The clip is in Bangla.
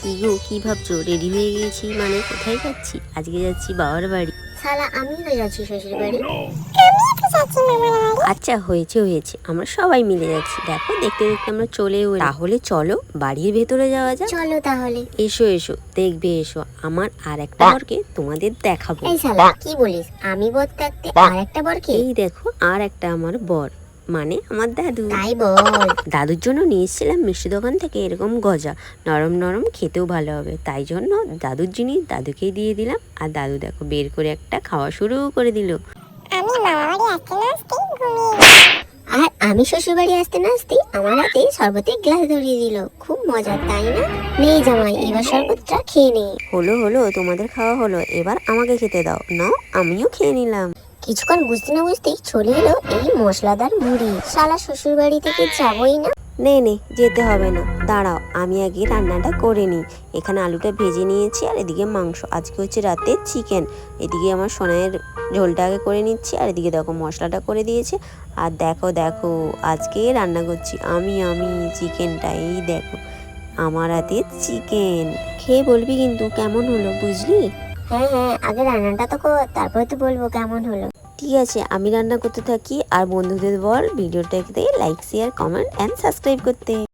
কি গো কি ভাবছ? রেডি হয়ে গেছি মানে কোথায় যাচ্ছি? আজকে যাচ্ছি বাবার বাড়ি। শালা আমি তো যাচ্ছি শ্বশুর বাড়ি। আচ্ছা হয়েছে হয়েছে। আমরা সবাই মিলে যাচ্ছি। দেখো দেখতে দেখতে আমরা চলে। তাহলে চলো বাড়ির ভেতরে যাওয়া যাক। চলো তাহলে। এসো এসো দেখবে এসো। আমার আর একটা বরকে তোমাদের দেখাবো। এই শালা কি বলিস? আমি বর থাকতে আর একটা বর কে এই দেখো আর একটা আমার বর। মানে আমার দাদু। তাই বল। দাদুর জন্য নিয়ে এসেছিলাম মিষ্টি দোকান থেকে এরকম গজা। নরম নরম খেতেও ভালো হবে। তাই জন্য দাদুর জিনিস দাদুকেই দিয়ে দিলাম। আর দাদু দেখো বের করে একটা খাওয়া শুরু করে দিল। আমি আর আমি শ্বশুর বাড়ি আসতে না আসতে আমার হাতে শরবতের গ্লাস ধরিয়ে দিল। খুব মজা তাই না? নেই জামাই এবার শরবতটা খেয়ে নে। হলো হলো তোমাদের খাওয়া হলো। এবার আমাকে খেতে দাও। নাও আমিও খেয়ে নিলাম। কিছুক্ষণ বুঝতে না বুঝতেই চলে এলো এই মশলাদার মুড়ি। শালা শ্বশুর বাড়ি থেকে যাবই না। নে নে যেতে হবে না। দাঁড়াও আমি আগে রান্নাটা করে নিই। এখানে আলুটা ভেজে নিয়েছি আর এদিকে মাংস। আজকে হচ্ছে রাতে চিকেন। এদিকে আমার সোনাইয়ের ঝোলটা আগে করে নিচ্ছি আর এদিকে দেখো মশলাটা করে দিয়েছে। আর দেখো দেখো আজকে রান্না করছি আমি আমি চিকেনটা। এই দেখো আমার হাতে চিকেন। খেয়ে বলবি কিন্তু কেমন হলো বুঝলি? হ্যাঁ হ্যাঁ আগে রান্নাটা তো কর, তারপরে তো বলব কেমন হলো। ঠিক আছে, আমি রান্না করতে থাকি, আর বন্ধুদের বল, ভিডিওটাকে like share comment and subscribe করতে।